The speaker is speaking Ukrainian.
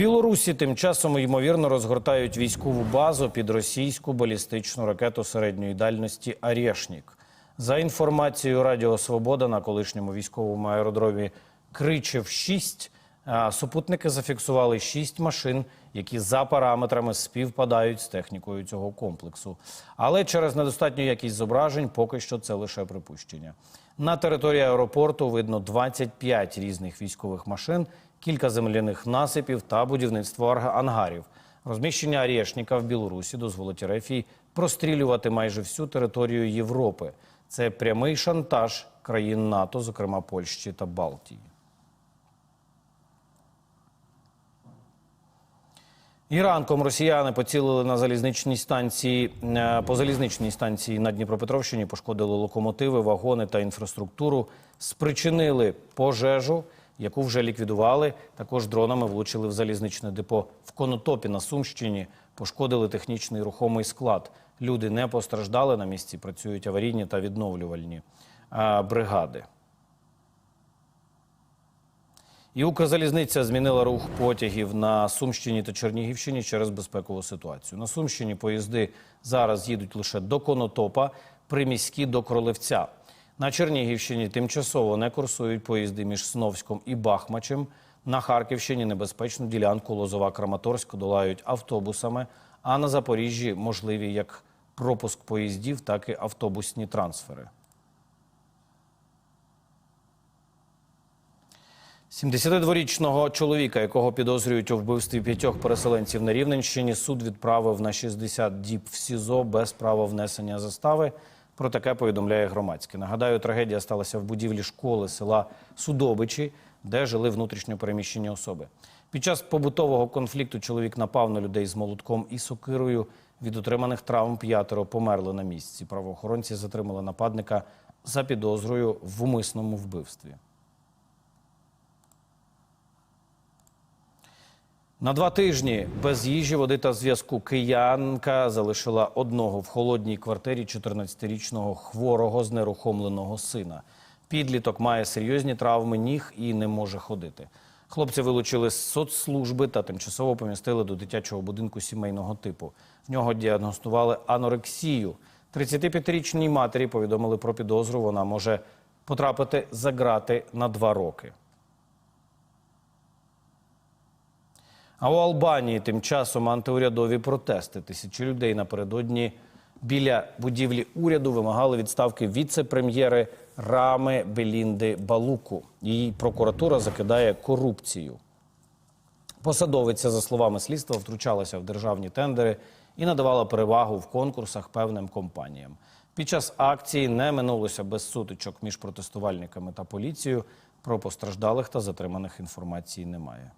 Білорусі тим часом ймовірно розгортають військову базу під російську балістичну ракету середньої дальності «Арєшнік». За інформацією Радіо Свобода на колишньому військовому аеродромі Кричев 6 супутники зафіксували шість машин, які за параметрами співпадають з технікою цього комплексу. Але через недостатню якість зображень поки що це лише припущення. На території аеропорту видно 25 різних військових машин, кілька земляних насипів та будівництво ангарів. Розміщення Арєшніка в Білорусі дозволить Рефії прострілювати майже всю територію Європи. Це прямий шантаж країн НАТО, зокрема Польщі та Балтії. І ранком росіяни поцілили на залізничній станції е, по залізничній станції на Дніпропетровщині, пошкодили локомотиви, вагони та інфраструктуру, спричинили пожежу, яку вже ліквідували. Також дронами влучили в залізничне депо в Конотопі на Сумщині. Пошкодили технічний рухомий склад. Люди не постраждали на місці. Працюють аварійні та відновлювальні е, бригади. І Укрзалізниця змінила рух потягів на Сумщині та Чернігівщині через безпекову ситуацію. На Сумщині поїзди зараз їдуть лише до Конотопа, приміські до Кролевця. На Чернігівщині тимчасово не курсують поїзди між Сновськом і Бахмачем. На Харківщині небезпечну ділянку Лозова-Краматорськ долають автобусами, а на Запоріжжі можливі як пропуск поїздів, так і автобусні трансфери. 72-річного чоловіка, якого підозрюють у вбивстві п'ятьох переселенців на Рівненщині, суд відправив на 60 діб в СІЗО без права внесення застави. Про таке повідомляє громадське. Нагадаю, трагедія сталася в будівлі школи села Судобичі, де жили внутрішньо переміщені особи. Під час побутового конфлікту чоловік напав на людей з молотком і сокирою. Від отриманих травм п'ятеро померли на місці. Правоохоронці затримали нападника за підозрою в умисному вбивстві. На два тижні без їжі, води та зв'язку киянка залишила одного в холодній квартирі 14-річного хворого знерухомленого сина. Підліток має серйозні травми ніг і не може ходити. Хлопці вилучили з соцслужби та тимчасово помістили до дитячого будинку сімейного типу. В нього діагностували анорексію. 35-річній матері повідомили про підозру. Вона може потрапити за ґрати на два роки. А у Албанії тим часом антиурядові протести. Тисячі людей напередодні біля будівлі уряду вимагали відставки віце-прем'єри Рами Белінди Балуку. Її прокуратура закидає корупцію. Посадовиця, за словами слідства, втручалася в державні тендери і надавала перевагу в конкурсах певним компаніям. Під час акції не минулося без сутичок між протестувальниками та поліцією. Про постраждалих та затриманих інформації немає.